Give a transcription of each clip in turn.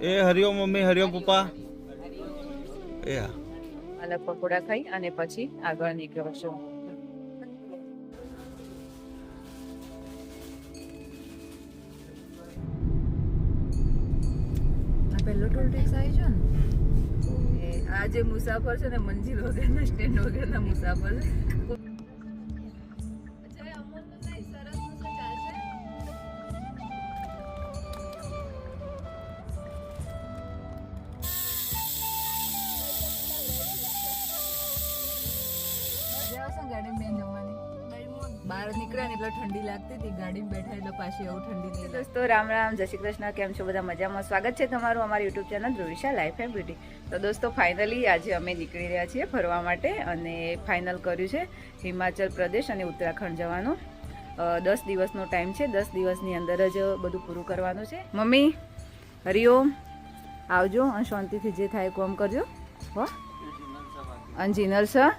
એ Hariom mummy Hariom પપ્પા. એ હા. પાલક પકોડા ખાઈ અને પછી આગળ નીકળ્યો છું. પહેલો ટોલ ટેક્સ આવી છે ને? એ આ જે મુસાફર છે ને મંજિલ વગરના સ્ટેન્ડ વગરના મુસાફર છે. નીકળ્યા એટલે ઠંડી લાગતી હતી, ગાડીમાં બેઠા એટલે પાછી એવું ઠંડી નહીં દોસ્તો, રામ રામ, જય શ્રી કૃષ્ણ, કેમ છો બધા મજામાં? સ્વાગત છે તમારું અમારી YouTube channel Dhruvisha life and beauty તો દોસ્તો ફાઇનલી આજે અમે નીકળી રહ્યા છીએ ફરવા માટે અને ફાઇનલ કર્યું છે હિમાચલ પ્રદેશ અને ઉત્તરાખંડ જવાનું. દસ દિવસનો ટાઈમ છે, દસ દિવસની અંદર જ બધું પૂરું કરવાનું છે. મમ્મી હરિઓમ આવજો અને શાંતિથી જે થાય કોમ કરજો. હો. અને સર.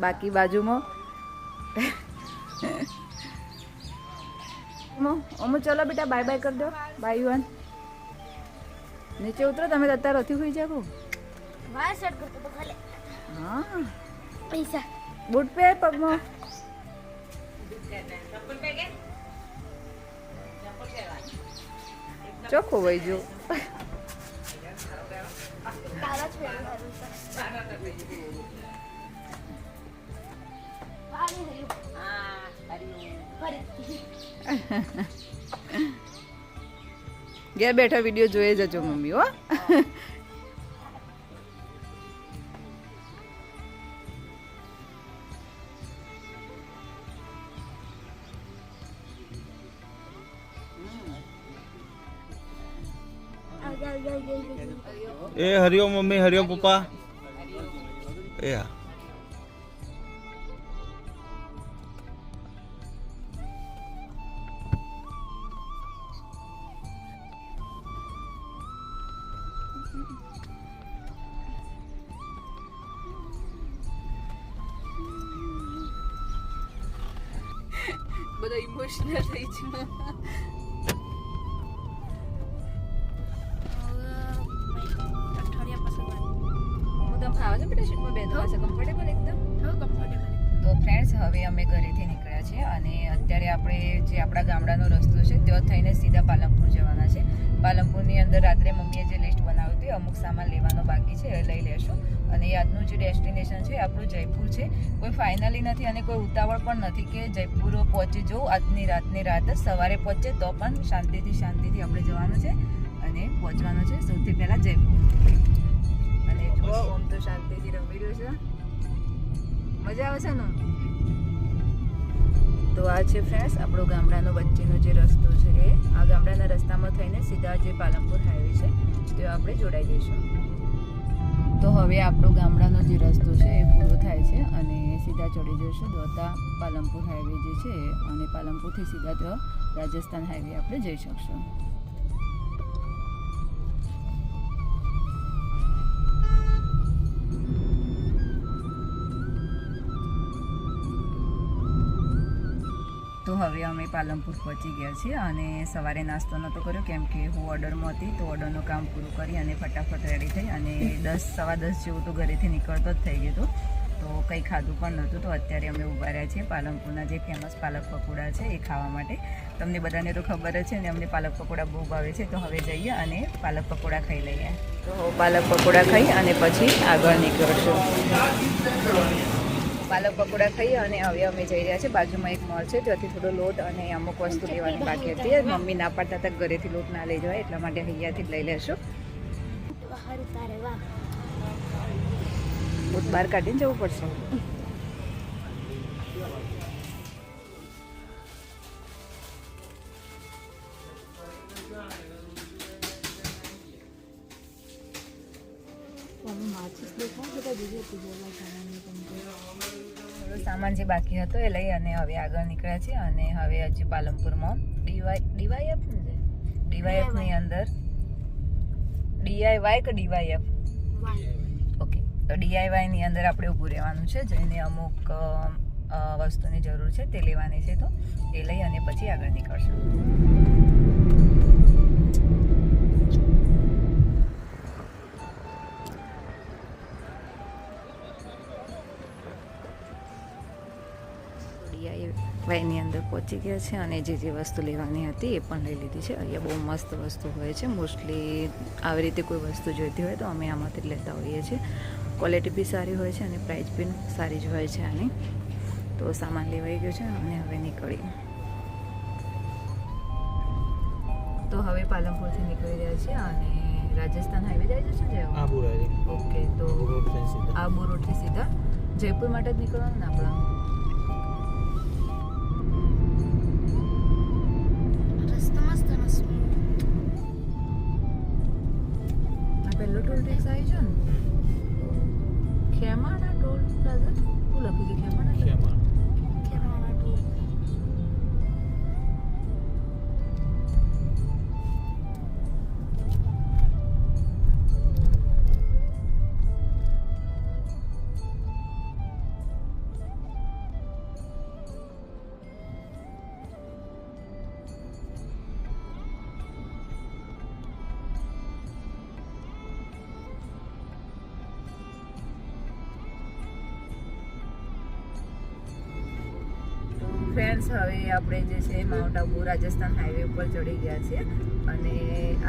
બાકી બાજુમાં. અમુ ચલો બેટા બાય બાય કરી દો. બાય યુવાન નીચે ઉતરો તમે અત્યારે નથી હોઈ જાગો. હા. પૈસા. બૂટ પહેર પગમાં ચોખ્ખું વહી જો તારા ઘેર બેઠા વીડિયો જોઈ જજો મમ્મી હો. એ હરિઓમ મમ્મી હરિઓમ પપ્પા. એ હા. બધા ઇમોશનલ થઈ છે હવે અમે ઘરેથી નીકળ્યા છીએ અને અત્યારે આપણે જે આપણા ગામડાનો રસ્તો છે, ત્યાં થઈને સીધા પાલનપુર જવાના છે. પાલનપુરની અંદર રાત્રે મમ્મીએ જે અમુક સામાન લેવાનો બાકી છે એ લઈ લેશું. અને આજનું જે ડેસ્ટિનેશન છે આપણું જયપુર છે. કોઈ ફાઇનલી નથી અને કોઈ ઉતાવળ પણ નથી કે જયપુર પહોંચી જવું. આજની રાતની રાત જ સવારે પહોંચે તો પણ શાંતિથી શાંતિથી આપણે જવાનું છે અને પહોંચવાનું છે સૌથી પહેલાં જયપુર. અને જુઓ ઓમ તો શાંતિથી રમી રહ્યો છે. મજા આવે છે ને તો આ છે ફ્રેન્ડ્સ આપણો ગામડાનો વચ્ચેનો જે રસ્તો છે એ. આ ગામડાના રસ્તામાં થઈને સીધા જે પાલનપુર હાઈવે છે. તે આપણે જોડાઈ જઈશું. તો હવે આપણો ગામડાનો જે રસ્તો છે એ પૂરો થાય છે અને સીધા ચડી જઈશું દોતા પાલનપુર હાઈવે જે છે, અને પાલનપુરથી સીધા તો રાજસ્થાન હાઈવે આપણે જઈ શકશું. હવે અમે પાલનપુર પહોંચી ગયા છીએ અને સવારે નાસ્તો નહોતો કર્યો કેમ કે હું ઓર્ડરમાં હતી તો ઓર્ડરનું કામ પૂરું કરી અને ફટાફટ રેડી થઈ અને દસ, સવા દસ જેવું તો ઘરેથી નીકળતો જ થઈ ગયો હતું તો કંઈ ખાધું પણ નહોતું. તો અત્યારે અમે ઊભા રહ્યા છીએ પાલનપુરના જે ફેમસ પાલક પકોડા છે એ ખાવા માટે. તમને બધાને તો ખબર જ છે ને અમને પાલક પકોડા બહુ ભાવે છે. તો હવે જઈએ અને પાલક પકોડા ખાઈ લઈએ. તો પાલક પકોડા ખાઈ અને પછી આગળ નીકળશું. પાલક પકોડા ખાઈએ અને હવે અમે જઈ રહ્યા છીએ. બાજુમાં એક મોલ છે ત્યાંથી થોડો લોટ અને અમુક વસ્તુ લેવાની બાકી હતી. મમ્મી ના પાડતા હતા ઘરેથી લોટ ના લઈ જવાય એટલા માટે અહીંયાથી લઈ લેશું. બહાર કાઢીને જવું પડશે. સામાન જે બાકી હતો એ લઈ અને હવે આગળ નીકળ્યા છે અને હવે હજી પાલનપુરમાં ડીવાય, ડીવાયએફ ને છે? ડીવાયએફની અંદર ડીઆઈવાય કે ડીવાયએફ? ઓકે, તો ડીઆઈવાયની અંદર આપણે ઊભું રહેવાનું છે, જેને અમુક વસ્તુની જરૂર છે તે લેવાની છે તો એ લઈ અને પછી આગળ નીકળશું. પહોંચી ગયા છે અને જે જે વસ્તુ લેવાની હતી એ પણ લઈ લીધી છે. અહીંયા બહુ મસ્ત વસ્તુ હોય છે. મોસ્ટલી આવી રીતે કોઈ વસ્તુ જોઈતી હોય તો અમે આમાંથી લેતા હોઈએ છીએ. ક્વોલિટી બી સારી હોય છે અને પ્રાઇસ બી સારી જ હોય છે આની. તો સામાન લેવાઈ ગયો છે. અને હવે નીકળી તો હવે પાલનપુરથી નીકળી રહ્યા છીએ અને રાજસ્થાન હાઈવે જાય છે ને આબુ ઓકે તો આબુ રોડથી સીધા. જયપુર માટે જ નીકળવાનું ને આપણે? ફ્રેન્ડ્સ હવે આપણે જે છે માઉન્ટ આબુ રાજસ્થાન હાઈવે ઉપર ચડી ગયા છીએ. અને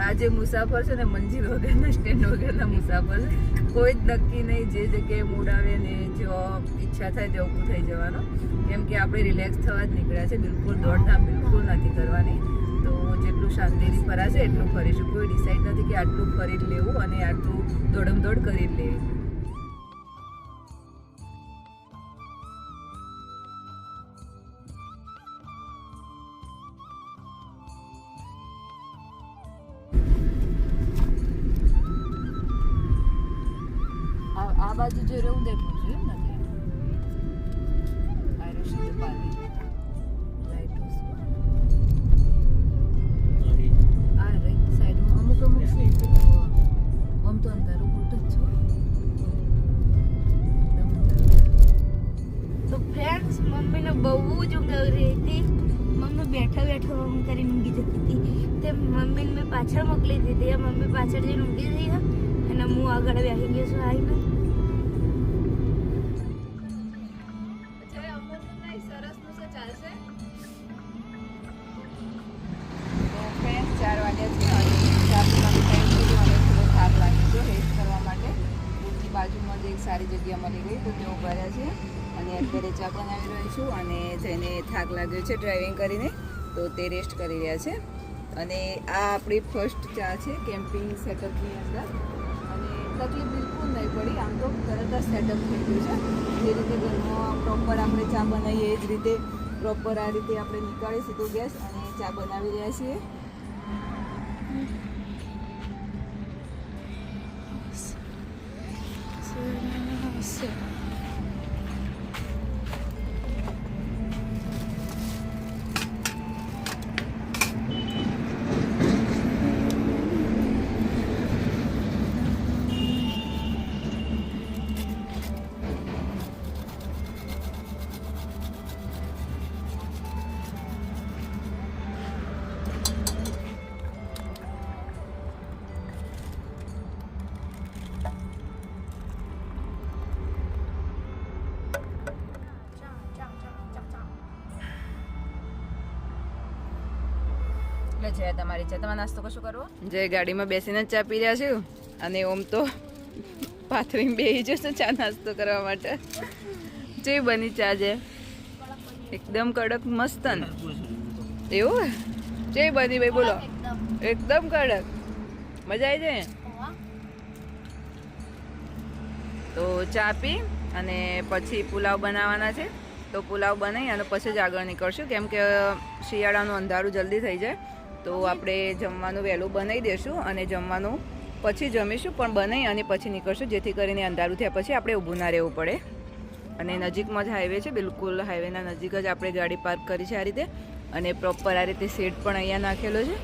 આ જે મુસાફર છે ને, મંજિલ વગરના સ્ટેન્ડ વગરના મુસાફર કોઈ જ નક્કી નહીં જે જગ્યાએ મૂડ આવે ને જો ઈચ્છા થાય તે ઊભું થઈ જવાનું. કેમ કે આપણે રિલેક્સ થવા જ નીકળ્યા છે, બિલકુલ દોડધામ બિલકુલ નથી કરવાની. તો જેટલું શાંતિથી ફરાશે એટલું ફરીશું. કોઈ ડિસાઇડ નથી કે આટલું ફરી લેવું અને આટલું દોડમદોડ કરી જ લેવી. ઊંઘ કરીને ઊંઘી જતી હતી. તે મમ્મીને મેં પાછળ મોકલી દીધી. મમ્મી પાછળ જઈને ઊંઘી જઈ અને હું આગળ બેસી ગયો છું આવીને. ચાર વાગ્યા છે. ચા પીવાનું થાક લાગ્યો છે રેસ્ટ કરવા માટે. બાજુમાં જ એક સારી જગ્યા મળી ગઈ તો તેઓ ભર્યા છે અને અત્યારે ચા બનાવી રહી છું અને જઈને થાક લાગ્યો છે ડ્રાઇવિંગ કરીને તો તે રેસ્ટ કરી રહ્યા છે. અને આ આપણી ફર્સ્ટ ચા છે કેમ્પિંગ સેટઅપની અંદર. અને તકલીફ બિલકુલ નહીં પડી. આમ તો તરત જ સેટઅપ થઈ ગયું છે. જે રીતે ઘરમાં પ્રોપર આપણે ચા બનાવીએ, એ જ રીતે પ્રોપર આ રીતે આપણે નીકાળી સીધો ગેસ અને ચા બનાવી રહ્યા છીએ. છે તમારી છે. તમારે નાસ્તો કશું કરવો? જે ગાડીમાં બેસીને જ ચા પી રહ્યા છું અને ઓમ તો પાથરીને બેસી જશે ચા નાસ્તો કરવા માટે. જે બની ચા છે એકદમ કડક મસ્ત એવું જે બની ભાઈ બોલો. એકદમ કડક. મજા આવી જાય? તો ચા પી અને પછી પુલાવ બનાવવાના છે. તો પુલાવ બનાવી અને પછી જ આગળ નીકળશું. કેમ કે શિયાળાનું અંધારું જલ્દી થઈ જાય. તો આપણે જમવાનું વહેલું બનાવી દઈશું અને જમવાનું પછી જમીશું, પણ બનાવી અને પછી નીકળશું, જેથી કરીને અંધારું થયા પછી આપણે ઊભું ના રહેવું પડે. અને નજીકમાં જ હાઈવે છે, બિલકુલ હાઈવેના નજીક જ આપણે ગાડી પાર્ક કરી છે આ રીતે. અને પ્રોપર આ રીતે સીટ પણ અહીંયા નાખેલો છે.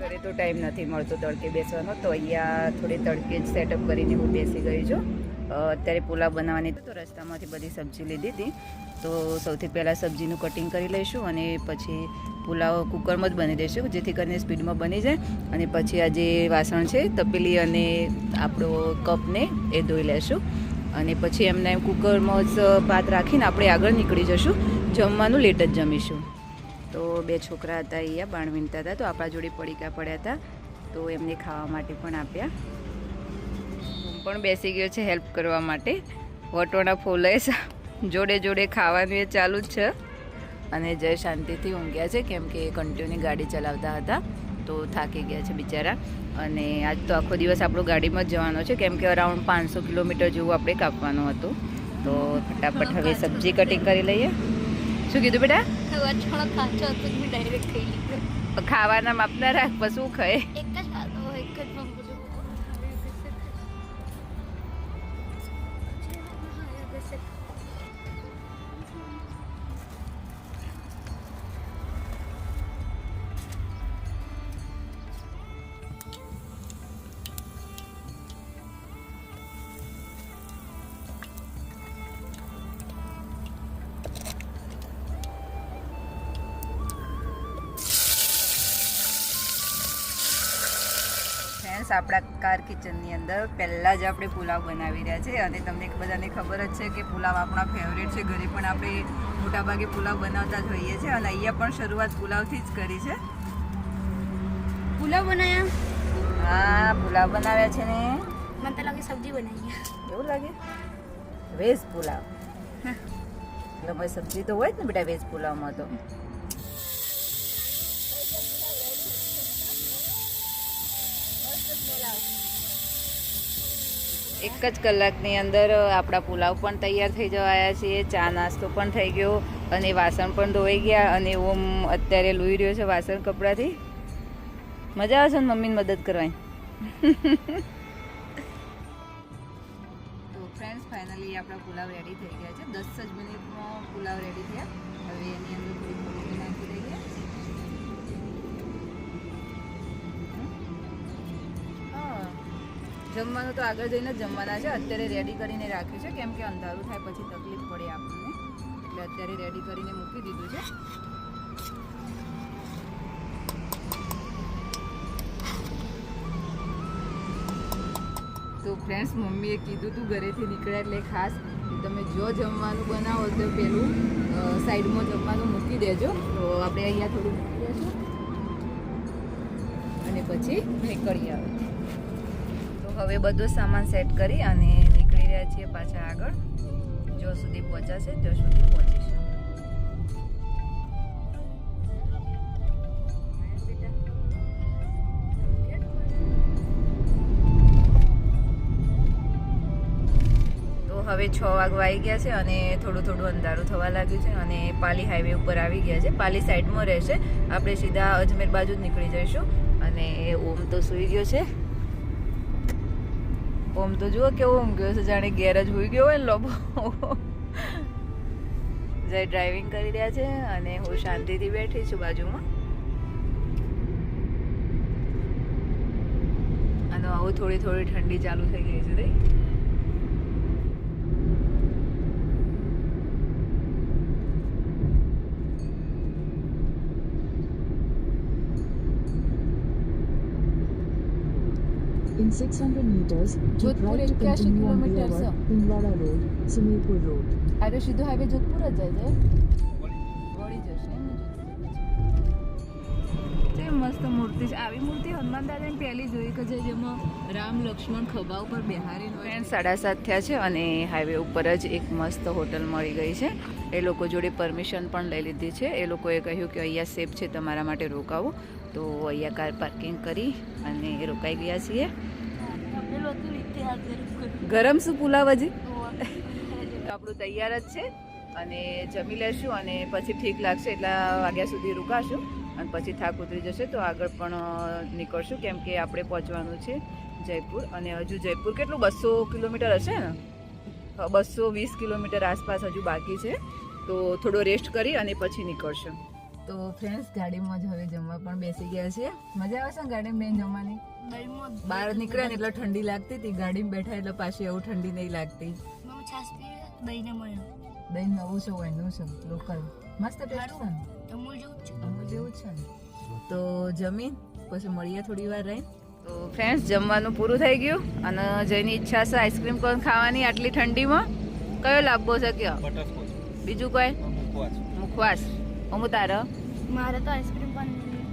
ઘરે તો ટાઈમ નથી મળતો તડકે બેસવાનો, તો અહીંયા થોડી તડકે જ સેટઅપ કરીને હું બેસી ગઈ છું. અત્યારે પુલાવ બનાવવાની તો રસ્તામાંથી બધી સબ્જી લીધી હતી. તો સૌથી પહેલાં સબ્જીનું કટિંગ કરી લઈશું અને પછી પુલાવ કુકરમાં જ બની દઈશું જેથી કરીને સ્પીડમાં બની જાય. અને પછી આ જે વાસણ છે, તપેલી અને આપણો કપને એ ધોઈ લેશું. અને પછી એમને કુકરમાં જ ભાત રાખીને આપણે આગળ નીકળી જશું, જમવાનું લેટ જ જમીશું. તો બે છોકરા હતા અહીંયા બાણ વિનતા હતા તો આપણા જોડે પડીકા પડ્યા હતા. તો એમને ખાવા માટે પણ આપ્યા. હું પણ બેસી ગયો છે હેલ્પ કરવા માટે. વટોના ફોલે જોડે જોડે ખાવાનું એ ચાલુ જ છે. અને જય શાંતિથી ઊંઘ્યા છે કેમ કે કન્ટિન્યુ ગાડી ચલાવતા હતા તો થાકી ગયા છે બિચારા. અને આજ તો આખો દિવસ આપણો ગાડીમાં જ જવાનો છે કેમ કે અરાઉન્ડ પાંચસો કિલોમીટર જેવું આપણે કાપવાનું હતું. તો ફટાફટ હવે સબ્જી કટિંગ કરી લઈએ. શું કીધું બેટા? ખાવાના માપના રાખ પછી શું ખાય? એક જ એક જ પંપ આપણા કાર કિચનની અંદર પહેલાં જ આપણે પુલાવ બનાવી રહ્યા છે અને તમને બધાને ખબર જ છે કે પુલાવ આપણા ફેવરેટ છે. ઘરે પણ આપણે મોટાભાગે પુલાવ બનાવતા જ હોઈએ છીએ. અને અહીંયા પણ શરૂઆત પુલાવથી જ કરી છે. પુલાવ બનાવ્યા હા પુલાવ બનાવ્યા છે ને. મને તો લાગે સબ્જી બનાવી એવું લાગે? વેજ પુલાવ. એટલે ભાઈ સબ્જી તો હોય જ ને બેટા વેજ પુલાવમાં તો. એક જ કલાકની અંદર આપણા પુલાવ પણ તૈયાર થઈ જવાયા છે ચા નાસ્તો પણ થઈ ગયો અને વાસણ પણ ધોવાઈ ગયા અને ઓમ અત્યારે લૂઈ રહ્યો છે વાસણ કપડાથી. મજા આવશે ને મમ્મીને મદદ કરવાની? તો ફ્રેન્ડ્સ ફાઇનલી આપણા પુલાવ રેડી થઈ ગયા છે. દસ જ મિનિટમાં પુલાવ રેડી થયા. હવે એની અંદર જમવાનું તો આગળ જઈને જ જમવાના છે. અત્યારે રેડી કરીને રાખ્યું છે. કેમ કે અંધારું થાય પછી તકલીફ પડે આપણને. એટલે અત્યારે રેડી કરીને મૂકી દીધું છે. તો ફ્રેન્ડ્સ મમ્મીએ કીધું તું ઘરેથી નીકળ્યા એટલે ખાસ તમે જો જમવાનું બનાવો તો પેલું સાઈડમાં જમવાનું મૂકી દેજો. તો આપણે અહીંયા થોડું મૂકી દઈશું. અને પછી નીકળી આવે. હવે બધો સામાન સેટ કરી અને નીકળી રહ્યા છીએ પાછા આગળ. જો સુધી પહોંચાશે ત્યાં સુધી પહોંચીશું. હવે છ વાગવા આવી ગયા છે અને થોડું થોડું અંધારું થવા લાગ્યું છે અને પાલી હાઈવે ઉપર આવી ગયા છે. પાલી સાઈડમાં રહેશે. આપણે સીધા અજમેર બાજુ જ નીકળી જઈશું અને ઓમ તો સૂઈ ગયો છે. ઓમ તો જુઓ કેવો ઊંઘ્યો છે જાણે ગેરેજ હોઈ ગયો હોય ને લોબો. જય ડ્રાઇવિંગ કરી રહ્યા છે અને હું શાંતિથી બેઠી છું બાજુમાં. અને આવું થોડી થોડી ઠંડી ચાલુ થઈ ગઈ છે In 600 meters, to Jodhpur right to 81 continue on the kilometre Road, Sumirpur Road. અરે સીધો હાઈવે જોધપુર જ જાય છે વળી જશે તે મસ્ત મૂર્તિ છે આવી મૂર્તિ હનુમાન દાદાની પહેલી જોઈ કે જે જેમાં રામ લક્ષ્મણ ખભા ઉપર બેહારીને ફ્રેન્ડ સાડા સાત થયા છે અને હાઈવે ઉપર જ એક મસ્ત હોટલ મળી ગઈ છે એ લોકો જોડે પરમિશન પણ લઈ લીધી છે એ લોકોએ કહ્યું કે અહીંયા સેફ છે તમારા માટે રોકાવું। તો અહીંયા કાર પાર્કિંગ કરી અને રોકાઈ ગયા છીએ। આ ગરમ શું પુલાવ હજી? આપણું તૈયાર જ છે. અને જમી લેશું અને પછી ઠીક લાગશે એટલા વાગ્યા સુધી રોકાશું. અને પછી થાક ઉતરી જશે તો આગળ પણ નીકળશું. કેમ કે આપણે પહોંચવાનું છે જયપુર. અને હજુ જયપુર કેટલું? બસો કિલોમીટર હશે ને? બસો વીસ કિલોમીટર આસપાસ હજુ બાકી છે. તો થોડો રેસ્ટ કરી અને પછી નીકળશું. તો ફ્રેન્ડ્સ ગાડીમાં જ હવે જમવા પણ બેસી ગયા છે મજા આવે છે ને ગાડીમાં બેન જમવાની? બહાર નીકળ્યા ને એટલે ઠંડી લાગતી હતી. ગાડીમાં બેઠા એટલે પાછી એવું ઠંડી નહીં લાગતી. દહીં નવું છે એનું છે. લોકલ. મસ્ત ટેસ્ટ છે અમૂલ જેવું જ છે. તો જમીન પછી મળીએ થોડી વાર રહી તો ફ્રેન્ડ્સ જમવાનું પૂરું થઈ ગયું અને જેની ઈચ્છા છે આઈસ્ક્રીમ કોણ ખાવાની આટલી ઠંડીમાં કયો લાભો છે કયો બીજું કોઈ? મુખવાસ મુખવાસ હું તારો? મારે તો આઈસ્ક્રીમ પણ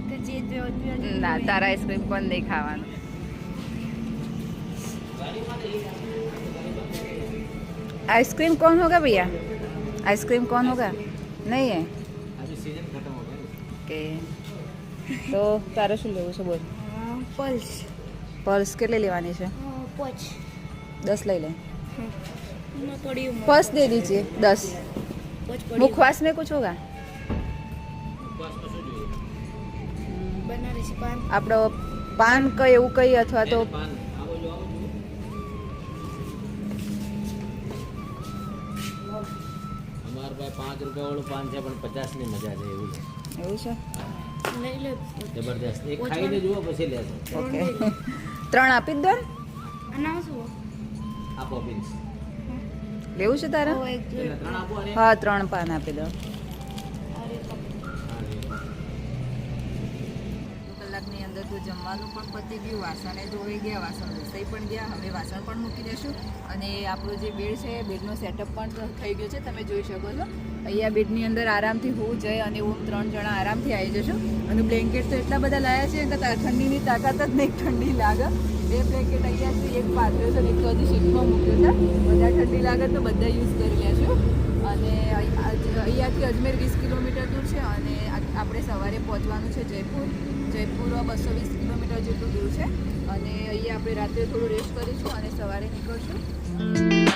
કે જે જો ના તારા આઈસ્ક્રીમ પણ નહીં ખાવાનું आइसक्रीम कौन होगा भैया आइसक्रीम कौन होगा नहीं है કે તો તારે શું લેવું છે બોલ પલ્સ પર્સ કેટલી લેવાની છે પોચ દસ લઈ લે પડ્યું पर्स दे दीजिए दस પોચ मुखवास में कुछ होगा બનારસી પાન આપણો પાન કઈ એવું કઈ અથવા તો અમારા પાંચ રૂપિયા વાળું પાન છે પણ પચાસની મજા છે એવું છે. એવું છે? જબરદસ્ત એક ખાઈને જુઓ પછી લેશો. ઓકે. ત્રણ આપી જ દો ને. આના શું? આ પોપિન્સ લેવું છે તારે? હા ત્રણ પાન આપી દો કલાકની અંદર તો જમવાનું પણ પતી ગયું, વાસણે ધોઈ ગયા, વાસણ રસોઈ પણ ગયા. હવે વાસણ પણ મૂકી દેશું અને આપણું જે બેડ છે, બેડનો સેટઅપ પણ થઈ ગયો છે, તમે જોઈ શકો છો. અહીંયા બેડની અંદર આરામથી હું જઈ અને હું ત્રણ જણા આરામથી આવી જશું. અને બ્લેન્કેટ તો એટલા બધા લાયા છે, કે ઠંડીની તાકાત જ નહીં, ઠંડી લાગે. બે બ્લેન્કેટ અહીંયા છે, એક પાત્ર છે એક તો હજી શીટમાં મૂક્યું છે. બધા ઠંડી લાગે તો બધા યુઝ કરી લેશું. અને અહીંયાથી અજમેર વીસ કિલોમીટર દૂર છે અને આપણે સવારે પહોંચવાનું છે જયપુર. જયપુર બસો વીસ કિલોમીટર જેટલું દૂર છે. અને અહીંયા આપણે રાત્રે થોડું રેસ્ટ કરીશું અને સવારે નીકળશું.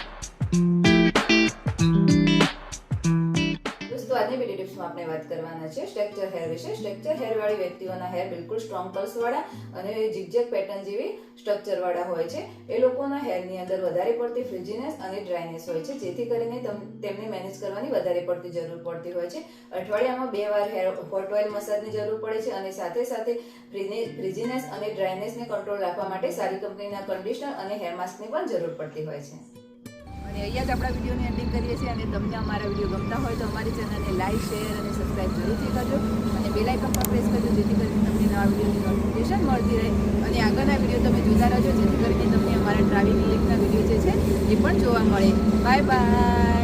છે સ્ટ્રક્ચર હેર વિશે. સ્ટ્રક્ચર હેર વ્યક્તિઓના હેર બિલકુલ સ્ટ્રોંગ પલ્સ વાળા અને જીગજેક પેટર્ન જેવી સ્ટ્રક્ચર વાળા હોય છે. એ લોકોના હેરની અંદર વધારે પડતી ફ્રિજીનેસ અને ડ્રાયનેસ હોય છે, જેથી કરીને તમ- તેમને મેનેજ કરવાની વધારે પડતી જરૂર પડતી હોય છે. અઠવાડિયામાં બે વાર હેર હોટ ઓઇલ મસાજની જરૂર પડે છે અને સાથે સાથે ફ્રિજીનેસ અને ડ્રાયનેસને કંટ્રોલ રાખવા માટે સારી કંપનીના કન્ડિશનર અને હેર માસ્કની પણ જરૂર પડતી હોય છે. અને અહીંયા જ આપણા વિડીયોની એન્ડિંગ કરીએ છીએ અને તમને અમારા વીડિયો ગમતા હોય તો અમારી ચેનલને લાઈક શેર અને સબસ્ક્રાઇબ જરૂરથી કરજો. અને બેલ આઇકન પર પ્રેસ કરજો, જેથી કરીને તમને નવા વિડીયોની નોટિફિકેશન મળતી રહે. અને આગળના વીડિયો તમે જોતા રહેજો, જેથી કરીને તમને અમારા ટ્રાવેલિંગ લિંકના વીડિયો જે છે, એ પણ જોવા મળે. Bye bye